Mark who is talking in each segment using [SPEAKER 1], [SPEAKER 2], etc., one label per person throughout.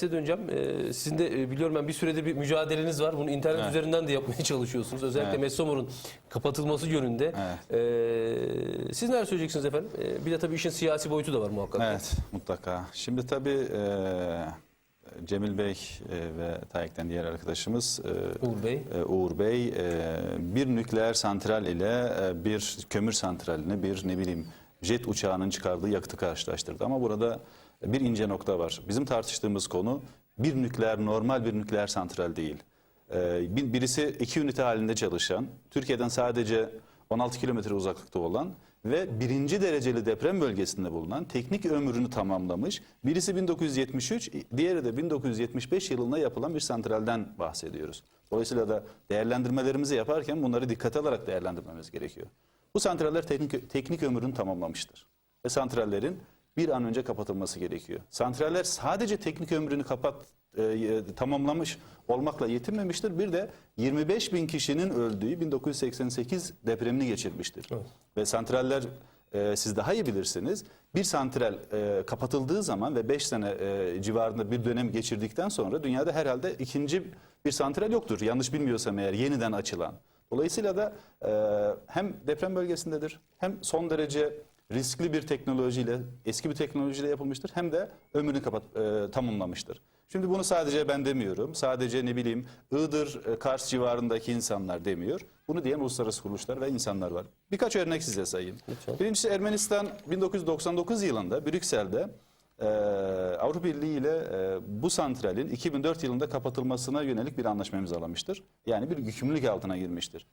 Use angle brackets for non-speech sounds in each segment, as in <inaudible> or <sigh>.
[SPEAKER 1] Size döneceğim. Ee, sizin de e, biliyorum ben bir süredir bir mücadeleniz var. Bunu internet
[SPEAKER 2] Evet.
[SPEAKER 1] üzerinden de yapmaya <laughs> çalışıyorsunuz. Özellikle
[SPEAKER 2] Evet.
[SPEAKER 1] Mesomor'un kapatılması yönünde. Ee, siz neler söyleyeceksiniz efendim? Ee, bir de tabii işin siyasi boyutu da var muhakkak.
[SPEAKER 2] Evet mutlaka. Şimdi tabii e, Cemil Bey e, ve TAEK'ten diğer arkadaşımız e,
[SPEAKER 1] Uğur Bey.
[SPEAKER 2] e, Uğur Bey e, bir nükleer santral ile e, bir kömür santralini bir ne bileyim jet uçağının çıkardığı yakıtı karşılaştırdı. Ama burada bir ince nokta var. Bizim tartıştığımız konu bir nükleer normal bir nükleer santral değil. E, bir- birisi iki ünite halinde çalışan, Türkiye'den sadece 16 kilometre uzaklıkta olan ve birinci dereceli deprem bölgesinde bulunan teknik ömrünü tamamlamış. Birisi 1973, diğeri de 1975 yılında yapılan bir santralden bahsediyoruz. Dolayısıyla da değerlendirmelerimizi yaparken bunları dikkate alarak değerlendirmemiz gerekiyor. Bu santraller teknik, teknik ömrünü tamamlamıştır. Ve santrallerin bir an önce kapatılması gerekiyor. Santraller sadece teknik ömrünü kapat e, tamamlamış olmakla yetinmemiştir. Bir de 25 bin kişinin öldüğü 1988 depremini geçirmiştir.
[SPEAKER 1] Evet.
[SPEAKER 2] Ve santraller e, siz daha iyi bilirsiniz. Bir santral e, kapatıldığı zaman ve 5 sene e, civarında bir dönem geçirdikten sonra dünyada herhalde ikinci bir santral yoktur. Yanlış bilmiyorsam eğer yeniden açılan. Dolayısıyla da e, hem deprem bölgesindedir hem son derece riskli bir teknolojiyle, eski bir teknolojiyle yapılmıştır hem de ömrünü kapat, e, tamamlamıştır. Şimdi bunu sadece ben demiyorum. Sadece ne bileyim Iğdır, e, Kars civarındaki insanlar demiyor. Bunu diyen uluslararası kuruluşlar ve insanlar var. Birkaç örnek size sayayım.
[SPEAKER 1] Lütfen.
[SPEAKER 2] Birincisi Ermenistan 1999 yılında Brüksel'de e, Avrupa Birliği ile e, bu santralin 2004 yılında kapatılmasına yönelik bir anlaşma imzalamıştır. Yani bir yükümlülük altına girmiştir.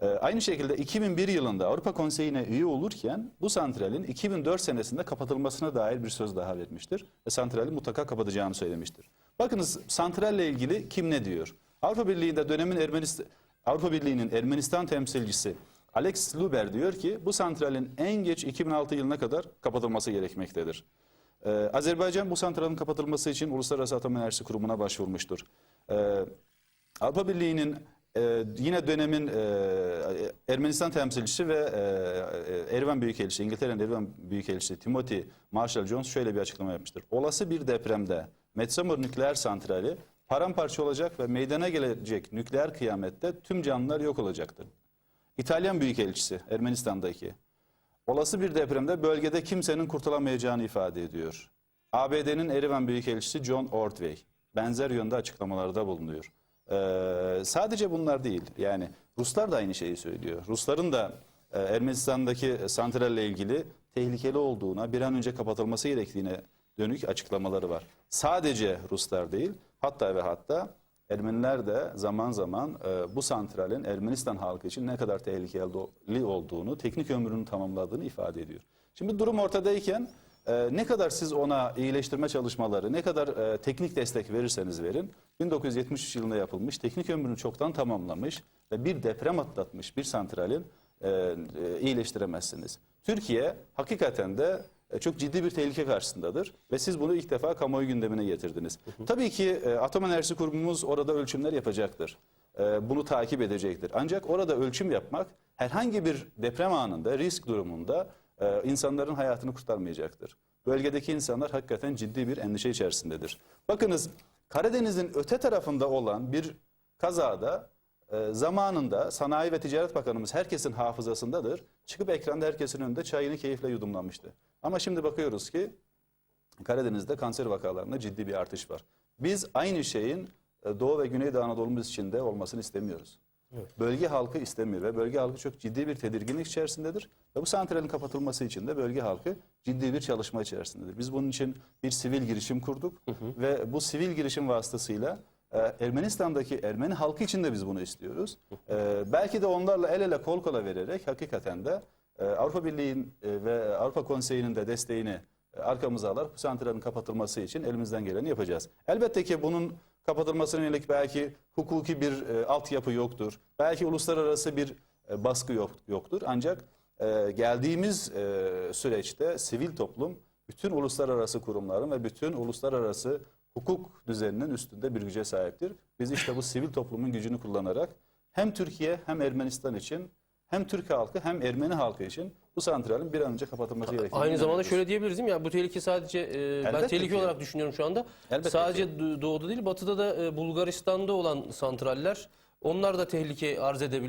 [SPEAKER 2] E, aynı şekilde 2001 yılında Avrupa Konseyi'ne üye olurken bu santralin 2004 senesinde kapatılmasına dair bir söz daha vermiştir. Ve santrali mutlaka kapatacağını söylemiştir. Bakınız santralle ilgili kim ne diyor? Avrupa Birliği'nde dönemin Ermenistan Avrupa Birliği'nin Ermenistan temsilcisi Alex Luber diyor ki bu santralin en geç 2006 yılına kadar kapatılması gerekmektedir. Ee, Azerbaycan bu santralin kapatılması için Uluslararası Atom Enerjisi Kurumu'na başvurmuştur. Ee, Avrupa Birliği'nin e, yine dönemin e, Ermenistan temsilcisi ve e, e, Erivan Büyükelçisi, İngiltere'nin Erivan Büyükelçisi Timothy Marshall Jones şöyle bir açıklama yapmıştır. Olası bir depremde Metsamor nükleer santrali paramparça olacak ve meydana gelecek nükleer kıyamette tüm canlılar yok olacaktır. İtalyan Büyükelçisi Ermenistan'daki olası bir depremde bölgede kimsenin kurtulamayacağını ifade ediyor. ABD'nin Erivan Büyükelçisi John Ordway benzer yönde açıklamalarda bulunuyor. Ee, sadece bunlar değil yani Ruslar da aynı şeyi söylüyor. Rusların da e, Ermenistan'daki santralle ilgili tehlikeli olduğuna bir an önce kapatılması gerektiğine dönük açıklamaları var. Sadece Ruslar değil hatta ve hatta Ermeniler de zaman zaman e, bu santralin Ermenistan halkı için ne kadar tehlikeli olduğunu, teknik ömrünü tamamladığını ifade ediyor. Şimdi durum ortadayken e, ne kadar siz ona iyileştirme çalışmaları, ne kadar e, teknik destek verirseniz verin, 1973 yılında yapılmış, teknik ömrünü çoktan tamamlamış ve bir deprem atlatmış bir santralin e, e, iyileştiremezsiniz. Türkiye hakikaten de çok ciddi bir tehlike karşısındadır ve siz bunu ilk defa kamuoyu gündemine getirdiniz. Tabii ki e, Atom Enerjisi Kurumumuz orada ölçümler yapacaktır. E, Bunu takip edecektir. Ancak orada ölçüm yapmak herhangi bir deprem anında, risk durumunda e, insanların hayatını kurtarmayacaktır. Bölgedeki insanlar hakikaten ciddi bir endişe içerisindedir. Bakınız Karadeniz'in öte tarafında olan bir kazada e, zamanında Sanayi ve Ticaret Bakanımız herkesin hafızasındadır. Çıkıp ekranda herkesin önünde çayını keyifle yudumlamıştı. Ama şimdi bakıyoruz ki Karadeniz'de kanser vakalarında ciddi bir artış var. Biz aynı şeyin e, Doğu ve Güneydoğu Anadolu'muz içinde olmasını istemiyoruz. Bölge halkı istemiyor ve bölge halkı çok ciddi bir tedirginlik içerisindedir. Ve bu santralin kapatılması için de bölge halkı ciddi bir çalışma içerisindedir. Biz bunun için bir sivil girişim kurduk ve bu sivil girişim vasıtasıyla e, Ermenistan'daki Ermeni halkı için de biz bunu istiyoruz. E, belki de onlarla el ele kol kola vererek hakikaten de Avrupa Birliği'nin e, ve Avrupa Konseyi'nin de desteğini e, arkamıza alıp bu santralin kapatılması için elimizden geleni yapacağız. Elbette ki bunun kapatılmasına yönelik belki hukuki bir e, altyapı yoktur. Belki uluslararası bir e, baskı yok, yoktur. Ancak geldiğimiz süreçte sivil toplum bütün uluslararası kurumların ve bütün uluslararası hukuk düzeninin üstünde bir güce sahiptir. Biz işte bu sivil toplumun gücünü kullanarak hem Türkiye hem Ermenistan için hem Türk halkı hem Ermeni halkı için bu santralin bir an önce kapatılması gerektiğini
[SPEAKER 1] Aynı zamanda şöyle diyebiliriz değil mi? Ya bu tehlike sadece e, ben tehlike
[SPEAKER 2] ki.
[SPEAKER 1] olarak düşünüyorum şu anda.
[SPEAKER 2] Elbette
[SPEAKER 1] sadece
[SPEAKER 2] ki.
[SPEAKER 1] do- doğuda değil, batıda da e, Bulgaristan'da olan santraller onlar da tehlike arz edebilir.